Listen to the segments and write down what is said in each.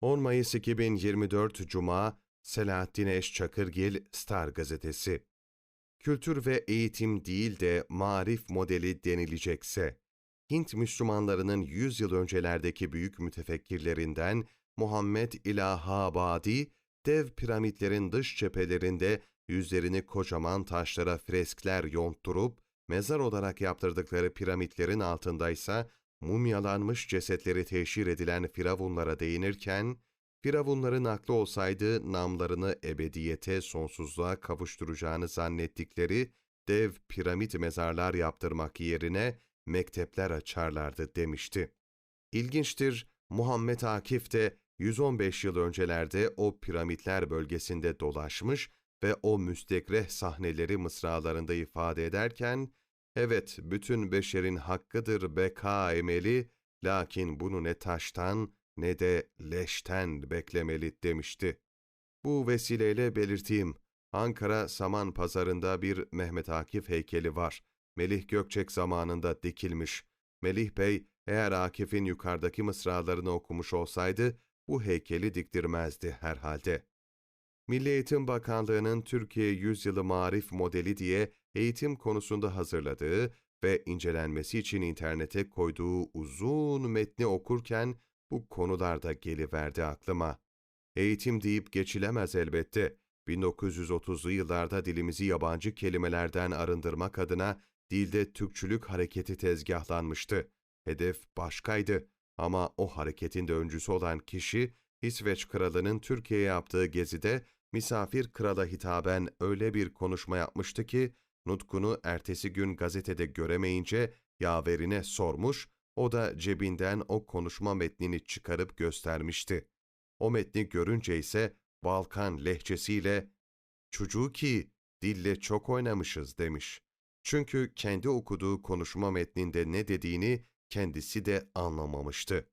10 Mayıs 2024 Cuma Selahattin Eş Çakırgil Star Gazetesi. Kültür ve eğitim değil de marif modeli denilecekse, Hint Müslümanlarının 100 yıl öncelerdeki büyük mütefekkirlerinden Muhammed İlahabadi, dev piramitlerin dış cephelerinde yüzlerini kocaman taşlara freskler yontturup, mezar olarak yaptırdıkları piramitlerin altındaysa mumyalanmış cesetleri teşhir edilen firavunlara değinirken, firavunların aklı olsaydı namlarını ebediyete, sonsuzluğa kavuşturacağını zannettikleri dev piramit mezarlar yaptırmak yerine mektepler açarlardı demişti. İlginçtir, Muhammed Akif de 115 yıl öncelerde o piramitler bölgesinde dolaşmış ve o müstekreh sahneleri mısralarında ifade ederken, evet bütün beşerin hakkıdır beka emeli, lakin bunu ne taştan ne de leşten beklemeli demişti. Bu vesileyle belirteyim, Ankara Saman Pazarı'nda bir Mehmet Akif heykeli var. Melih Gökçek zamanında dikilmiş. Melih Bey, eğer Akif'in yukarıdaki mısralarını okumuş olsaydı, bu heykeli diktirmezdi herhalde. Milli Eğitim Bakanlığı'nın Türkiye Yüzyılı Marif Modeli diye eğitim konusunda hazırladığı ve incelenmesi için internete koyduğu uzun metni okurken bu konular da geliverdi aklıma. Eğitim deyip geçilemez elbette. 1930'lu yıllarda dilimizi yabancı kelimelerden arındırmak adına dilde Türkçülük hareketi tezgahlanmıştı. Hedef başkaydı ama o hareketin de öncüsü olan kişi, İsveç kralının Türkiye'ye yaptığı gezide misafir krala hitaben öyle bir konuşma yapmıştı ki, nutkunu ertesi gün gazetede göremeyince yaverine sormuş, o da cebinden o konuşma metnini çıkarıp göstermişti. O metni görünce ise Balkan lehçesiyle ''Çocuğu ki dille çok oynamışız.'' demiş. Çünkü kendi okuduğu konuşma metninde ne dediğini kendisi de anlamamıştı.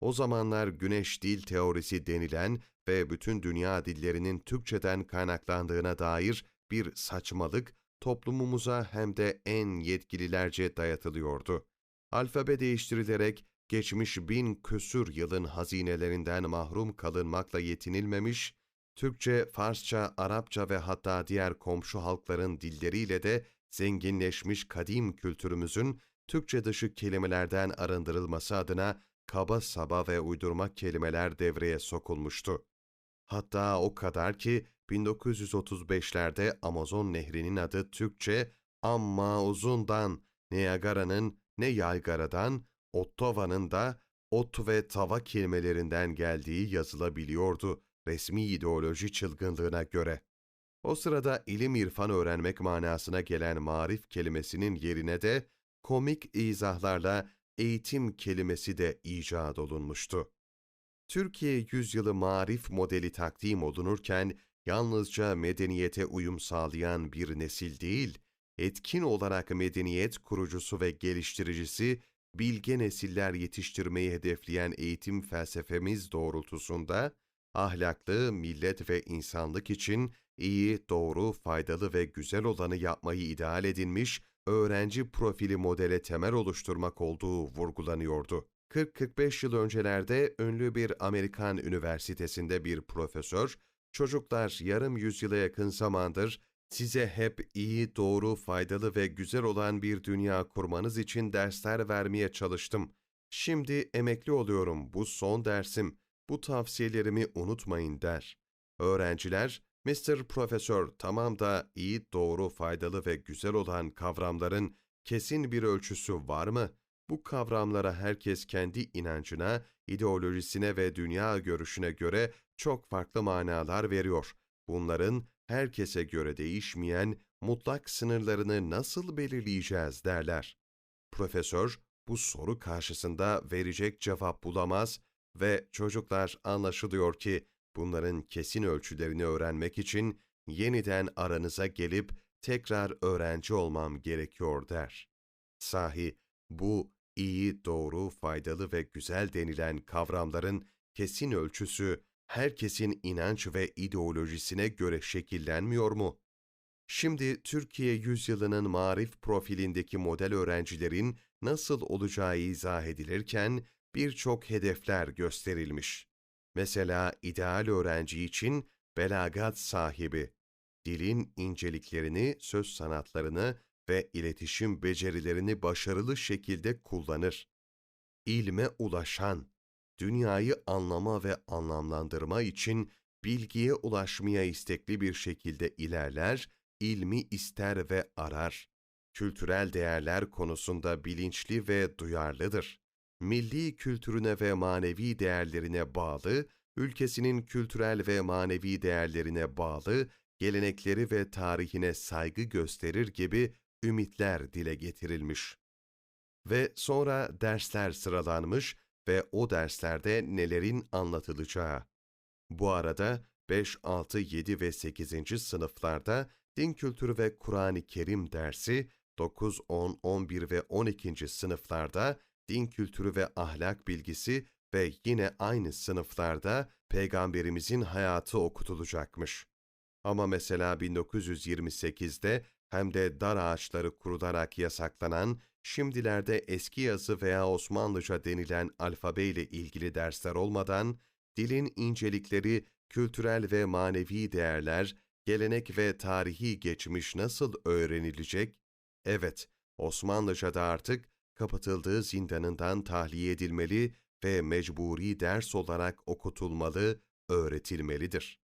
O zamanlar güneş dil teorisi denilen ve bütün dünya dillerinin Türkçeden kaynaklandığına dair bir saçmalık toplumumuza hem de en yetkililerce dayatılıyordu. Alfabe değiştirilerek geçmiş bin küsür yılın hazinelerinden mahrum kalınmakla yetinilmemiş, Türkçe, Farsça, Arapça ve hatta diğer komşu halkların dilleriyle de zenginleşmiş kadim kültürümüzün Türkçe dışı kelimelerden arındırılması adına kaba saba ve uydurma kelimeler devreye sokulmuştu. Hatta o kadar ki 1935'lerde Amazon Nehri'nin adı Türkçe amma uzundan, Niagara'nın ne yaygaradan, Ottawa'nın da ot ve tava kelimelerinden geldiği yazılabiliyordu resmi ideoloji çılgınlığına göre. O sırada ilim irfan öğrenmek manasına gelen marif kelimesinin yerine de komik izahlarla eğitim kelimesi de icat olunmuştu. Türkiye yüzyılı marif modeli takdim olunurken yalnızca medeniyete uyum sağlayan bir nesil değil, etkin olarak medeniyet kurucusu ve geliştiricisi, bilge nesiller yetiştirmeyi hedefleyen eğitim felsefemiz doğrultusunda, ahlaklı, millet ve insanlık için iyi, doğru, faydalı ve güzel olanı yapmayı ideal edinmiş, öğrenci profili modele temel oluşturmak olduğu vurgulanıyordu. 40-45 yıl öncelerde ünlü bir Amerikan üniversitesinde bir profesör, çocuklar yarım yüzyıla yakın zamandır size hep iyi, doğru, faydalı ve güzel olan bir dünya kurmanız için dersler vermeye çalıştım. Şimdi emekli oluyorum, bu son dersim, bu tavsiyelerimi unutmayın der. Öğrenciler, Mr. Profesör tamam da iyi, doğru, faydalı ve güzel olan kavramların kesin bir ölçüsü var mı? Bu kavramlara herkes kendi inancına, ideolojisine ve dünya görüşüne göre çok farklı manalar veriyor. Bunların herkese göre değişmeyen mutlak sınırlarını nasıl belirleyeceğiz derler. Profesör bu soru karşısında verecek cevap bulamaz ve çocuklar anlaşılıyor ki bunların kesin ölçülerini öğrenmek için yeniden aranıza gelip tekrar öğrenci olmam gerekiyor der. Sahi bu iyi, doğru, faydalı ve güzel denilen kavramların kesin ölçüsü herkesin inanç ve ideolojisine göre şekillenmiyor mu? Şimdi Türkiye yüzyılının marif profilindeki model öğrencilerin nasıl olacağı izah edilirken birçok hedefler gösterilmiş. Mesela ideal öğrenci için belagat sahibi, dilin inceliklerini, söz sanatlarını ve iletişim becerilerini başarılı şekilde kullanır. İlme ulaşan, dünyayı anlama ve anlamlandırma için bilgiye ulaşmaya istekli bir şekilde ilerler, ilmi ister ve arar. Kültürel değerler konusunda bilinçli ve duyarlıdır. Milli kültürüne ve manevi değerlerine bağlı, ülkesinin kültürel ve manevi değerlerine bağlı, gelenekleri ve tarihine saygı gösterir gibi ümitler dile getirilmiş. Ve sonra dersler sıralanmış ve o derslerde nelerin anlatılacağı. Bu arada 5, 6, 7 ve 8. sınıflarda din kültürü ve Kur'an-ı Kerim dersi, 9, 10, 11 ve 12. sınıflarda din kültürü ve ahlak bilgisi ve yine aynı sınıflarda Peygamberimizin hayatı okutulacakmış. Ama mesela 1928'de hem de dar ağaçları kurularak yasaklanan, şimdilerde eski yazı veya Osmanlıca denilen alfabeyle ilgili dersler olmadan, dilin incelikleri, kültürel ve manevi değerler, gelenek ve tarihi geçmiş nasıl öğrenilecek? Evet, Osmanlıca'da artık kapatıldığı zindanından tahliye edilmeli ve mecburi ders olarak okutulmalı, öğretilmelidir.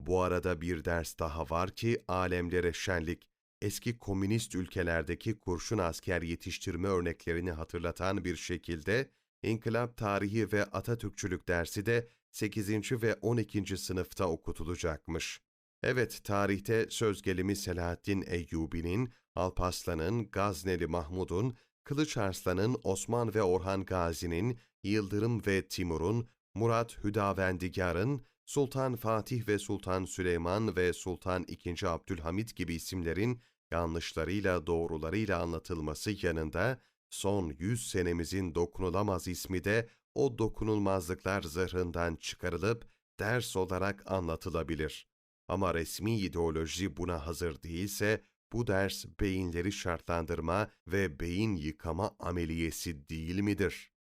Bu arada bir ders daha var ki alemlere şenlik, eski komünist ülkelerdeki kurşun asker yetiştirme örneklerini hatırlatan bir şekilde İnkılap Tarihi ve Atatürkçülük dersi de 8. ve 12. sınıfta okutulacakmış. Evet, tarihte söz gelimi Selahaddin Eyyubi'nin, Alparslan'ın, Gazneli Mahmud'un, Kılıç Arslan'ın, Osman ve Orhan Gazi'nin, Yıldırım ve Timur'un, Murat Hüdavendigar'ın, Sultan Fatih ve Sultan Süleyman ve Sultan II. Abdülhamit gibi isimlerin yanlışlarıyla doğrularıyla anlatılması yanında, son yüz senemizin dokunulamaz ismi de o dokunulmazlıklar zırhından çıkarılıp ders olarak anlatılabilir. Ama resmi ideoloji buna hazır değilse, bu ders beyinleri şartlandırma ve beyin yıkama ameliyesi değil midir?